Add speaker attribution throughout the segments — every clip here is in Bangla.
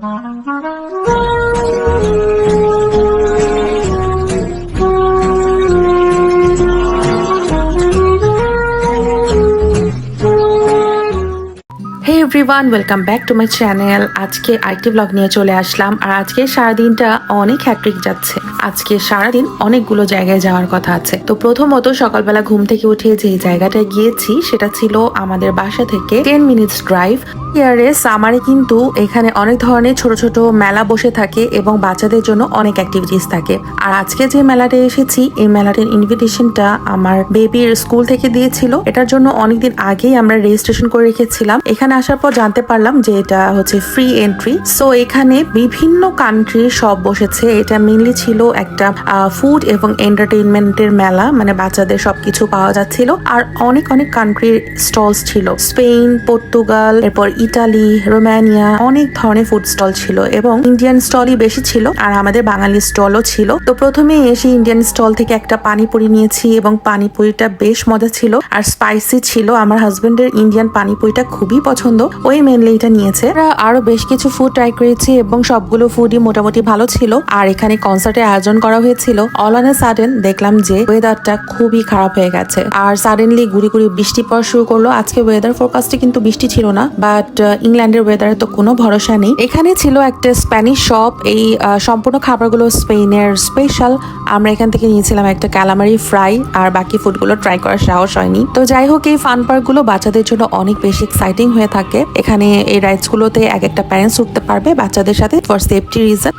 Speaker 1: Everyone welcome back to my channel আজকে আরেকটি ব্লগ নিয়ে চলে আসলাম আর আজকে সারাদিনটা অনেক হ্যাট্রিক যাচ্ছে। আজকে সারাদিন অনেকগুলো জায়গায় যাওয়ার কথা আছে। তো প্রথমত সকালবেলা ঘুম থেকে উঠে যে জায়গাটায় গিয়েছি, সেটা ছিল আমাদের বাসা থেকে টেন মিনিটস ড্রাইভ। ইয়ারে সামারে কিন্তু এখানে অনেক ধরনের ছোট ছোট মেলা বসে থাকে এবং বাচ্চাদের জন্য অনেক অ্যাক্টিভিটিস থাকে। আর আজকে যে মেলাতে এসেছি, এই মেলাটির ইনভিটেশনটা আমার বেবির স্কুল থেকে দিয়েছিল। এটার জন্য অনেকদিন আগেই আমরা রেজিস্ট্রেশন করে রেখেছিলাম। এখানে আসার পর জানতে পারলাম যে এটা হচ্ছে ফ্রি এন্ট্রি সো এখানে বিভিন্ন কান্ট্রি সব বসেছে। এটা মেনলি ছিল একটা ফুড এবং এন্টারটেইনমেন্টের মেলা মানে বাচ্চাদের সবকিছু পাওয়া যাচ্ছিল। আর অনেক অনেক কান্ট্রির স্টলস ছিল। স্পেন পর্তুগাল এরপর ইটালি রোমানিয়া অনেক ধরনের ফুড স্টল ছিল এবং ইন্ডিয়ান স্টলই বেশি ছিল আর আমাদের বাঙালি স্টলও ছিল। তো প্রথমে এসে ইন্ডিয়ান স্টল থেকে একটা পানিপুরি নিয়েছি এবং পানিপুরিটা বেশ মজা ছিল আর স্পাইসি ছিল। আমার হাজবেন্ডের ইন্ডিয়ান পানিপুরিটা খুবই পছন্দ। ওই মেনলি এটা নিয়েছে। আরও বেশ কিছু ফুড ট্রাই করেছি এবং সবগুলো ফুডই মোটামুটি ভালো ছিল। আর এখানে কনসার্টের আয়োজন করা হয়েছিল অল অন এ সাডেন দেখলাম যে ওয়েদারটা খুবই খারাপ হয়ে গেছে। আর সাডেনলি গুড়ি গুড়ি বৃষ্টি পড়া শুরু করল। আজকে ওয়েদার ফোরকাস্টে কিন্তু বৃষ্টি ছিল না বাট ইংল্যান্ডের ওয়েদারে তো কোনো ভরসা নেই। এখানে ছিল একটা স্প্যানিশ শপ এই সম্পূর্ণ খাবারগুলো স্পেনের স্পেশাল আমরা এখান থেকে নিয়েছিলাম একটা ক্যালামারি ফ্রাই আর বাকি ফুডগুলো ট্রাই করার সাহস হয়নি। তো যাই হোক, এই ফান পার্কগুলো বাচ্চাদের জন্য অনেক বেশি এক্সাইটিং হয়ে থাকে। এখানে এই রাইডসগুলোতে এক একটা প্যারেন্টস উঠতে পারবে বাচ্চাদের সাথে ফর সেফটি রিজন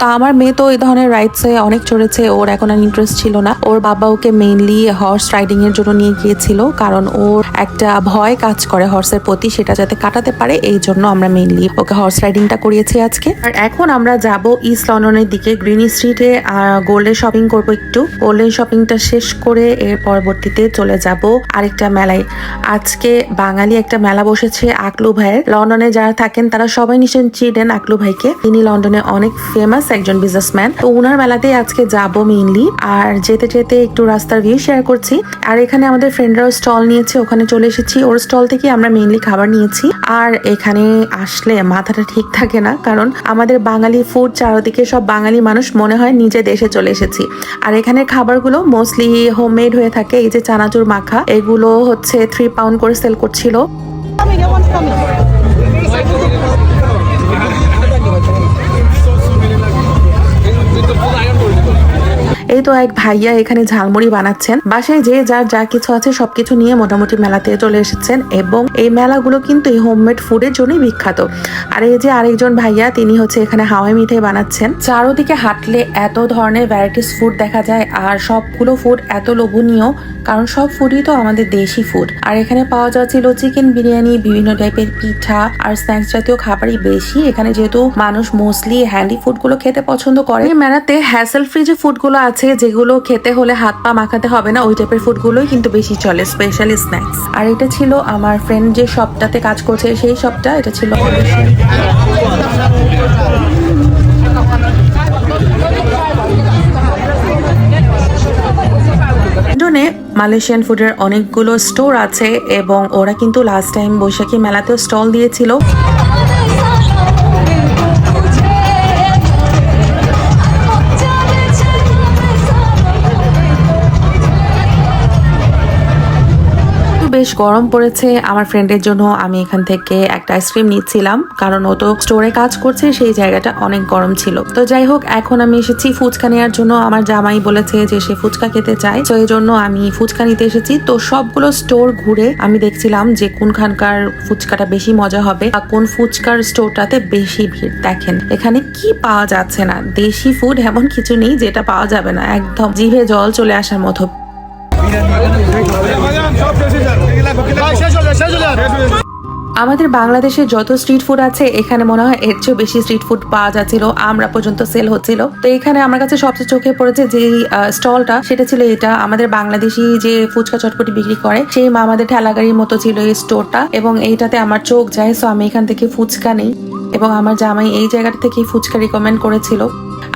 Speaker 1: তা আমার মেয়ে তো এই ধরনের রাইডসে অনেক চড়েছে, ওর এখন আর ইন্টারেস্ট ছিল না। ওর বাবা ওকে মেইনলি হর্স রাইডিং এর জন্য নিয়ে গিয়েছিল, কারণ ওর একটা ভয় কাজ করে হর্সের প্রতি, সেটা যাতে কাটাতে পারে, এই জন্য আমরা মেইনলি ওকে হর্স রাইডিংটা করিয়েছি আজকে। আর এখন আমরা যাব ইস্ট লন্ডনের দিকে গ্রিন স্ট্রিটে গোল্ডেন শপিং করব একটু। গোল্ডেন শপিংটা শেষ করে এর পরবর্তীতে চলে যাব আরেকটা মেলায়। আজকে বাঙালি একটা মেলা বসেছে আকলু ভাইয়ের। লন্ডনে যারা থাকেন, তারা সবাই নিশ্চয় চিনেন আকলু ভাইকে। তিনি লন্ডনে অনেক ফেমাস একজন বিজনেসম্যান তো ওনার মেলাতেই আজকে যাব মেইনলি আর যেতে যেতে একটু রাস্তার ভিউ শেয়ার করছি। আর এখানে আমাদের ফ্রেন্ডরাও স্টল নিয়েছে, ওখানে চলে এসেছি। ওর স্টল থেকে আমরা মেইনলি খাবার নিয়েছি। আর এখানে আসলে মাথাটা ঠিক থাকে না, কারণ আমাদের বাঙালি ফুড চারদিকে সব বাঙালি মানুষ মনে হয় নিজে দেশে চলে এসেছি। আর এখানের খাবারগুলো মোস্টলি হোমমেড হয়ে থাকে, এই যে চানাচুর মাখা। এগুলো হচ্ছে থ্রি পাউন্ড করে সেল করছিল। এই তো এক ভাইয়া এখানে ঝালমুড়ি বানাচ্ছেন। বাসায় যে যার যা কিছু আছে সবকিছু নিয়ে মোটামুটি মেলাতে চলে এসেছেন এবং এই মেলাগুলো কিন্তু এই হোমমেড ফুডের জন্যই বিখ্যাত। আর এই যে আরেকজন ভাইয়া, তিনি হচ্ছে এখানে হাওয়াই মিঠাই বানাচ্ছেন। চারোদিকে হাঁটলে এত ধরনের ভ্যারাইটিস ফুড দেখা যায় আর সবগুলো ফুড এত লোভনীয়, কারণ সব ফুডই তো আমাদের দেশি ফুড আর এখানে পাওয়া যাচ্ছিল চিকেন বিরিয়ানি, বিভিন্ন টাইপের পিঠা আর স্ন্যাক্স জাতীয় খাবারই বেশি। এখানে যেহেতু মানুষ মোস্টলি হ্যান্ডি ফুডগুলো খেতে পছন্দ করে। মেলাতে হ্যাসেল ফ্রি যে ফুডগুলো আছে যেগুলো খেতে হলে হাত পা মাখাতে হবে না, ওই টাইপের ফুডগুলোই কিন্তু বেশি চলে স্পেশালি স্ন্যাক্স আর এটা ছিল আমার ফ্রেন্ড যে শপটাতে কাজ করছে, সেই শপটা এটা ছিল মালয়েশিয়ান ফুডের অনেকগুলো স্টোর আছে, এবং ওরা কিন্তু লাস্ট টাইম বৈশাখী মেলাতেও স্টল দিয়েছিল। বেশ গরম পড়েছে। আমার ফ্রেন্ডের জন্য আমি এখান থেকে একটা আইসক্রিম নিচ্ছিলাম, কারণ ও তো স্টোরে কাজ করছে, সেই জায়গাটা অনেক গরম ছিল। তো যাই হোক, এখন আমি এসেছি ফুচকা নেওয়ার জন্য। আমার জামাই বলেছে যে সে ফুচকা খেতে চায়। তো এই জন্য আমি ফুচকা নিতে এসেছি। তো সবগুলো স্টোর ঘুরে আমি দেখছিলাম যে কোনখানকার ফুচকাটা বেশি মজা হবে বা কোন ফুচকার স্টোরটাতে বেশি ভিড়। দেখেন, এখানে কি পাওয়া যাচ্ছে না। দেশি ফুড এমন কিছু নেই যেটা পাওয়া যাবে না। একদম জিভে জল চলে আসার মতো। আমাদের বাংলাদেশে যত স্ট্রিট ফুড আছে, এখানে মনে হয় এর চেয়েও বেশি স্ট্রিট ফুড পাওয়া যাচ্ছিল, আমরা পর্যন্ত সেল হচ্ছিল। তো এখানে আমার কাছে সবচেয়ে চোখে পড়েছে যে স্টলটা সেটা ছিল এটা। আমাদের বাংলাদেশি যে ফুচকা চটপটি বিক্রি করে, সেই আমাদের ঠেলাগাড়ির মতো ছিল এই স্টোরটা এবং এইটাতে আমার চোখ যায় সো আমি এখান থেকে ফুচকা নেই এবং আমার জামাই এই জায়গাটা থেকেই ফুচকা রিকমেন্ড করেছিল।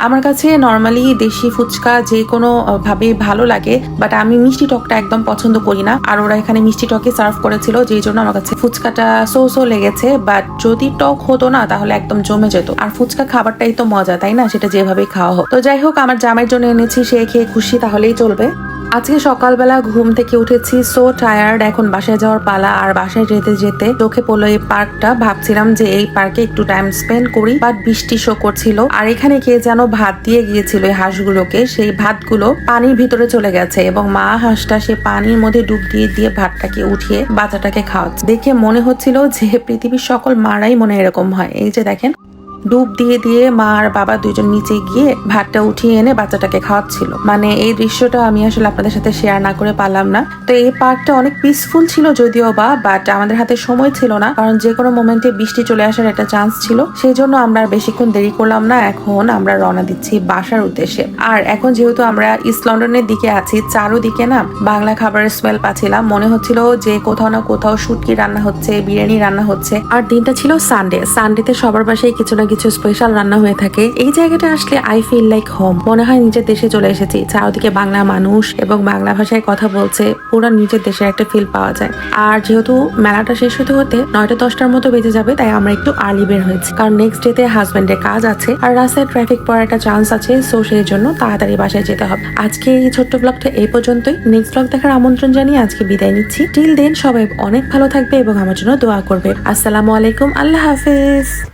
Speaker 1: আমার কাছে নর্মালি দেশি ফুচকা যে কোনো ভাবে ভালো লাগে বাট আমি মিষ্টি টকটা একদম পছন্দ করি না। আর ওরা এখানে মিষ্টি টকই সার্ভ করেছিল, যেই জন্য আমার কাছে ফুচকাটা সো সো লেগেছে বাট যদি টক হতো না, তাহলে একদম জমে যেত। আর ফুচকা খাবারটাই তো মজা, তাই না? সেটা যেভাবে খাওয়া হোক। তো যাই হোক, আমার জামাইয়ের জন্য এনেছি, সে খেয়ে খুশি, তাহলেই চলবে। আজকে সকালবেলা ঘুম থেকে উঠেছি সো টায়ার্ড এখন বাসায় যাওয়ার পালা, আর বাসায় যেতে যেতে চোখে পড়ল এই পার্কটা। ভাবছিলাম যে এই পার্কে একটু টাইম স্পেন্ড করি বাট বৃষ্টি শো করছিল। আর এখানে কে যেন ভাত দিয়ে গিয়েছিল এই হাঁসগুলোকে, সেই ভাতগুলো পানির ভিতরে চলে গেছে এবং মা হাঁসটা সে পানির মধ্যে ডুব দিয়ে দিয়ে ভাতটাকে উঠিয়ে বাচ্চাটাকে খাওয়াচ্ছে। দেখে মনে হচ্ছিল যে পৃথিবীর সকল মারাই মনে এরকম হয়। এই যে দেখেন ডুব দিয়ে দিয়ে মা আর বাবা দুজন নিচে গিয়ে ভাতটা উঠিয়ে এনে বাচ্চাটাকে খাওয়াচ্ছিল। মানে এই দৃশ্যটা আমি আসলে আপনাদের সাথে শেয়ার না করে পারলাম না। তো এই পার্কটা অনেক পিসফুল ছিল যদিও বা বাট আমাদের হাতে সময় ছিল না, কারণ যে কোনো মোমেন্টে বৃষ্টি চলে আসার একটা চান্স ছিল। সেই জন্য আমরা বেশিক্ষণ দেরি করলাম না, এখন আমরা রওনা দিচ্ছি বাসার উদ্দেশ্যে। আর এখন যেহেতু আমরা ইস্ট লন্ডনের দিকে আছি, চারোদিকে না বাংলা খাবারের স্মেল পাচ্ছিলাম। মনে হচ্ছিল যে কোথাও না কোথাও শুটকি রান্না হচ্ছে, বিরিয়ানি রান্না হচ্ছে। আর দিনটা ছিল সানডে সানডেতে সবার বাসায় কিছু না স্পেশাল রান্না হয়ে থাকে। এই জায়গাটা আসলে আই ফিল লাইক হোম মনে হয় নিজের দেশে চলে এসেছি। চারদিকে বাংলা মানুষ এবং বাংলা ভাষায় কথা বলছে, পুরো নিজের দেশের একটা ফিল পাওয়া যায়। আর যেহেতু মেলাটা শেষ হতে হতে নয়টা দশটার মতো বেজে যাবে, তাই আমরা একটু আর্লি বের হয়েছি। কারণ নেক্সট ডে ডেতে হাজবেন্ডের কাজ আছে আর রাস্তায় ট্রাফিক পড়ার একটা চান্স আছে সো সেই জন্য তাড়াতাড়ি বাসায় যেতে হবে। আজকে এই ছোট্ট ব্লগটা এই পর্যন্তই। নেক্সট ব্লগ দেখার আমন্ত্রণ জানিয়ে আজকে বিদায় নিচ্ছি। টিল দেন সবাই অনেক ভালো থাকবে এবং আমার জন্য দোয়া করবে। আসসালামু আলাইকুম। আল্লাহ হাফেজ।